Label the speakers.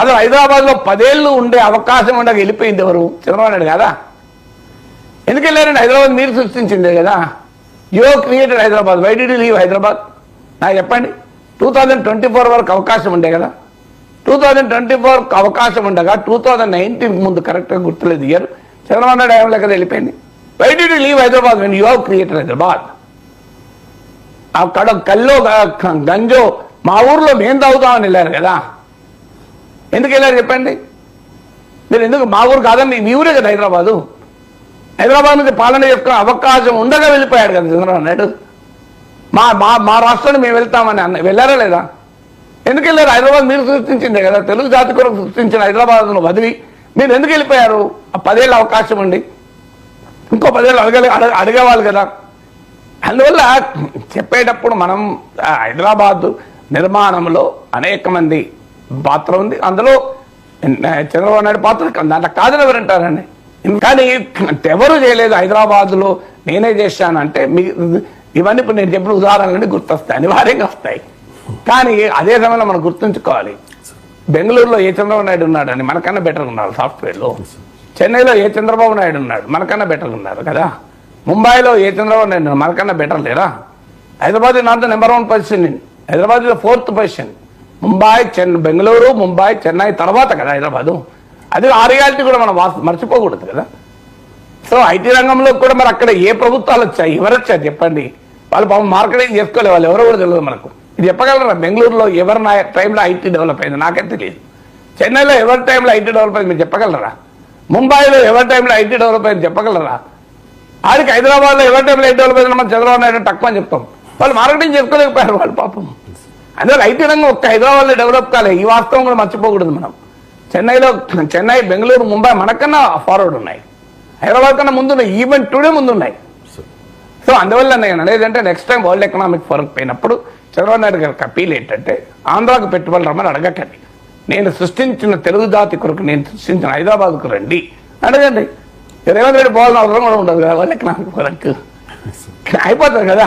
Speaker 1: అసలు హైదరాబాద్లో పదేళ్ళు ఉండే అవకాశం ఉండగా వెళ్ళిపోయింది ఎవరు? చంద్రబాబు నాయుడు కదా? ఎందుకు వెళ్ళారండి? హైదరాబాద్ మీరు సృష్టించిందే కదా. You created Hyderabad. Why did leave Hyderabad? నాకు చెప్పండి. టూ థౌజండ్ ట్వంటీ ఫోర్ వరకు అవకాశం ఉండే కదా. టూ థౌజండ్ ట్వంటీ ఫోర్ అవకాశం ఉండగా టూ థౌజండ్ నైన్టీన్ ముందు కరెక్ట్గా గుర్తులేదు. ఇయర్ చంద్రబాబు నాయుడు ఏం కదా వెళ్ళిపోయింది why did leave Hyderabad when you have created Hyderabad? అక్కడ కల్లో గంజో మా ఊర్లో మేము తాగుతామని వెళ్ళారు కదా. ఎందుకు వెళ్ళారు చెప్పండి? మీరు ఎందుకు మా ఊరు కాదండి మీ ఊరే కదా హైదరాబాదు. హైదరాబాద్ నుంచి పాలన యొక్క అవకాశం ఉండగా వెళ్ళిపోయాడు కదా చంద్రబాబు నాయుడు. మా మా మా రాష్ట్రాన్ని మేము వెళ్తామని అన్న వెళ్ళారా లేదా? ఎందుకు వెళ్ళారు? హైదరాబాద్ మీరు సృష్టించిందే కదా తెలుగు జాతి కొరకు సృష్టించిన హైదరాబాద్ను వదిలి మీరు ఎందుకు వెళ్ళిపోయారు? ఆ పదేళ్ళ అవకాశం ఉండి. ఇంకో పదేళ్ళు అడగలే అడగ అడిగేవాళ్ళు కదా. అందువల్ల చెప్పేటప్పుడు మనం హైదరాబాదు హైదరాబాద్ నిర్మాణంలో అనేక మంది పాత్ర ఉంది. అందులో చంద్రబాబు నాయుడు పాత్ర దాంట్లో కాదని ఎవరు అంటారండి కానీ ఎవరు చేయలేదు హైదరాబాద్లో నేనే చేశానంటే మీ ఇవన్నీ ఇప్పుడు నేను చెప్పిన ఉదాహరణలన్నీ గుర్తొస్తాయి అనివార్యంగా వస్తాయి. కానీ అదే సమయంలో మనం గుర్తుంచుకోవాలి. బెంగళూరులో ఏ చంద్రబాబు నాయుడు ఉన్నాడని మనకన్నా బెటర్ ఉన్నారు సాఫ్ట్వేర్లో. చెన్నైలో ఏ చంద్రబాబు నాయుడు ఉన్నాడు? మనకన్నా బెటర్ ఉన్నారు కదా? ముంబైలో ఏ చంద్రబాబు నాయుడు మనకన్నా బెటర్ లేరా? Hyderabad not the number one position. Hyderabad fourth position. Mumbai Chennai Bengaluru Mumbai Chennai తర్వాత కదా హైదరాబాదు. అది ఆ రియాలిటీ కూడా మనం మర్చిపోకూడదు కదా. సో ఐటీ రంగంలో కూడా మరి అక్కడ ఏ ప్రభుత్వాలు వచ్చాయి? ఎవరు వచ్చారు చెప్పండి? వాళ్ళు పాపం మార్కెటింగ్ చేసుకోలేదు వాళ్ళు. ఎవరో కూడా తెలియదు మనకు. ఇది చెప్పగలరా? బెంగళూరులో ఎవరి నా టైంలో ఐటీ డెవలప్ అయింది? నాకే తెలియదు. చెన్నైలో ఎవరి టైంలో ఐటీ డెవలప్ అయింది మీరు చెప్పగలరా? ముంబైలో ఎవరి టైంలో ఐటీ డెవలప్ అయింది చెప్పగలరా? ఆడికి హైదరాబాద్లో ఎవరి టైంలో ఐటీ డెవలప్ అయింది? మనం చంద్రబాబు నాయుడు తక్కువ అని చెప్తాం. వాళ్ళు మార్కెటింగ్ చేసుకోలేకపోయారు వాళ్ళు పాపం. అందువల్ల ఐటీ రంగం ఒక్క హైదరాబాద్లో డెవలప్ కాలే ఈ వాస్తవం కూడా మర్చిపోకూడదు మనం. చెన్నైలో చెన్నై బెంగళూరు ముంబై మనకన్నా ఫార్వర్డ్ ఉన్నాయి. హైదరాబాద్ కన్నా ముందున్నాయి. ఈవెన్ టుడే ముందున్నాయి. సో అందువల్ల నేను అనేది అంటే next time world economic forum పోయినప్పుడు చంద్రబాబు నాయుడు గారికి అప్పీల్ ఏంటంటే ఆంధ్రాకు పెట్టుబడులు రమ్మని అడగకండి. నేను సృష్టించిన తెలుగు జాతి కొరకు నేను సృష్టించిన హైదరాబాద్కు రండి. అడగండి. రేవంత్ రెడ్డి పోవాలని అవసరం కూడా ఉండదు కదా వరల్డ్ ఎకనామిక్ ఫోరంకు అయిపోతుంది కదా.